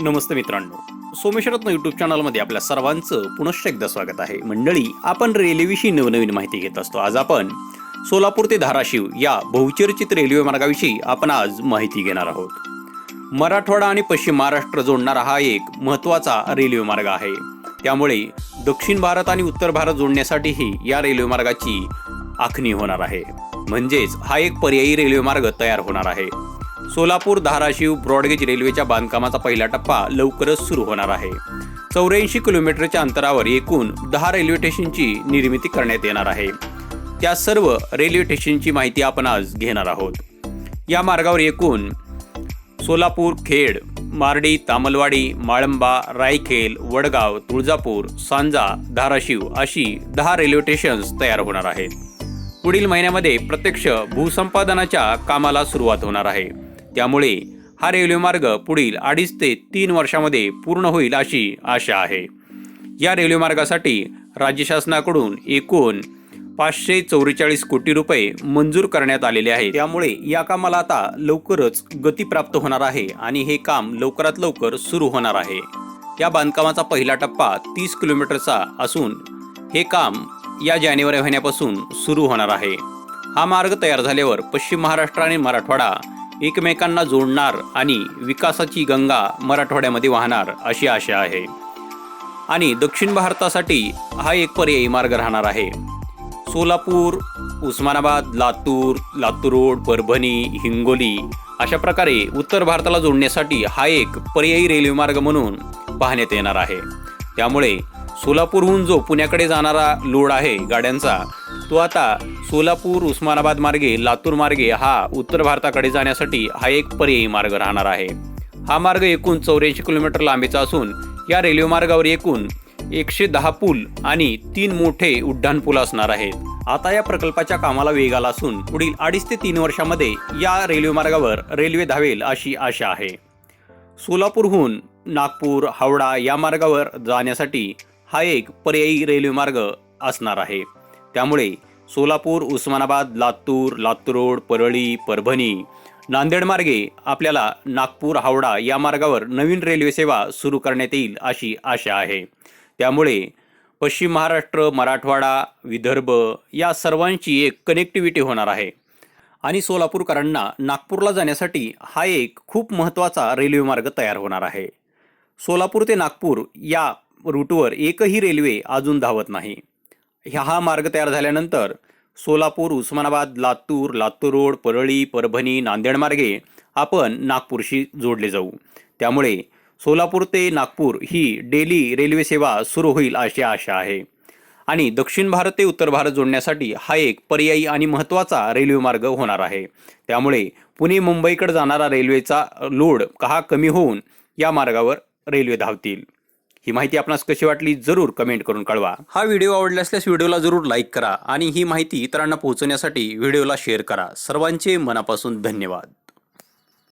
नमस्ते मित्रांनो. सोमेश्वरत्न यूट्यूब चॅनलमध्ये आपल्या सर्वांचं पुनश्च एकदा स्वागत आहे. मंडळी आपण रेल्वेविषयी नवनवीन माहिती घेत असतो. आज आपण सोलापूर ते धाराशिव या बहुचर्चित रेल्वे मार्गाविषयी आपण आज माहिती घेणार आहोत. मराठवाडा आणि पश्चिम महाराष्ट्र जोडणारा हा एक महत्त्वाचा रेल्वे मार्ग आहे. त्यामुळे दक्षिण भारत आणि उत्तर भारत जोडण्यासाठीही या रेल्वे मार्गाची आखणी होणार आहे. म्हणजेच हा एक पर्यायी रेल्वे मार्ग तयार होणार आहे. सोलापूर धाराशिव ब्रॉडगेज रेल्वेच्या बांधकामाचा पहिला टप्पा लवकरच सुरू होणार आहे. चौऱ्याऐंशी किलोमीटरच्या अंतरावर एकूण दहा रेल्वे स्टेशनची निर्मिती करण्यात येणार आहे. त्या सर्व रेल्वे स्टेशनची माहिती आपण आज घेणार आहोत. या मार्गावर एकूण सोलापूर खेड मार्डी तामलवाडी माळंबा रायखेल वडगाव तुळजापूर सांजा धाराशिव अशी दहा रेल्वे स्टेशन्स तयार होणार आहेत. पुढील महिन्यामध्ये प्रत्यक्ष भूसंपादनाच्या कामाला सुरुवात होणार आहे. त्यामुळे हा रेल्वे मार्ग पुढील अडीच ते तीन वर्षामध्ये पूर्ण होईल अशी आशा आहे. या रेल्वे मार्गासाठी राज्य शासनाकडून एकूण पाचशे चौवेचाळीस कोटी रुपये मंजूर करण्यात आलेले आहे त्यामुळे या कामाला आता लवकरच गती प्राप्त होणार आहे आणि हे काम लवकरात लवकर सुरू होणार आहे. या बांधकामाचा पहिला टप्पा तीस किलोमीटरचा असून हे काम या जानेवारी महिन्यापासून सुरू होणार आहे. हा मार्ग तयार झाल्यावर पश्चिम महाराष्ट्र आणि मराठवाडा एकमेकांना जोडणार आणि विकासाची गंगा मराठवाड्यामध्ये वाहणार अशी आशा आहे. आणि दक्षिण भारतासाठी हा एक पर्यायी मार्ग राहणार आहे. सोलापूर उस्मानाबाद लातूर लातूर रोड परभणी हिंगोली अशा प्रकारे उत्तर भारताला जोडण्यासाठी हा एक पर्यायी रेल्वे मार्ग म्हणून पाहण्यात येणार आहे. त्यामुळे सोलापूरहून जो पुण्याकडे जाणारा लोड आहे गाड्यांचा तो आता सोलापूर उस्मानाबाद मार्गे लातूर मार्गे हा उत्तर भारताकडे जाण्यासाठी हा एक पर्यायी मार्ग राहणार आहे. हा मार्ग एकूण चौऱ्याऐंशी किलोमीटर लांबीचा असून या रेल्वे मार्गावर एकूण एकशे दहा पूल आणि तीन मोठे उड्डाण पूल असणार आहेत. आता या प्रकल्पाच्या कामाला वेग आला असून पुढील अडीच ते तीन वर्षामध्ये या रेल्वे मार्गावर रेल्वे धावेल अशी आशा आहे. सोलापूरहून नागपूर हावडा या मार्गावर जाण्यासाठी हा एक पर्यायी रेल्वे मार्ग असणार आहे. त्यामुळे सोलापूर उस्मानाबाद लातूर लातूर रोड परळी परभणी. नांदेड मार्गे आपल्याला नागपूर हावडा या मार्गावर नवीन रेल्वे सेवा सुरू करण्यात येईल अशी आशा आहे. त्यामुळे पश्चिम महाराष्ट्र मराठवाडा विदर्भ या सर्वांची एक कनेक्टिव्हिटी होणार आहे. आणि सोलापूरकरांना नागपूरला जाण्यासाठी हा एक खूप महत्त्वाचा रेल्वे मार्ग तयार होणार आहे. सोलापूर ते नागपूर या रूटवर एकही रेल्वे अजून धावत नाही. ह्या हा मार्ग तयार झाल्यानंतर सोलापूर उस्मानाबाद लातूर लातूर रोड परळी परभणी नांदेड मार्गे आपण नागपूरशी जोडले जाऊ. त्यामुळे सोलापूर ते नागपूर ही डेली रेल्वे सेवा सुरू होईल अशी आशा आहे. आणि दक्षिण भारत ते उत्तर भारत जोडण्यासाठी हा एक पर्यायी आणि महत्त्वाचा रेल्वे मार्ग होणार आहे. त्यामुळे पुणे मुंबईकडे जाणारा रेल्वेचा लोड कहा कमी होऊन या मार्गावर रेल्वे धावतील. ही माहिती आपणास कशी वाटली जरूर कमेंट करून कळवा. हा व्हिडिओ आवडला असल्यास व्हिडिओला जरूर लाईक करा आणि ही माहिती इतरांना पोहोचवण्यासाठी व्हिडिओला शेअर करा. सर्वांचे मनापासून धन्यवाद.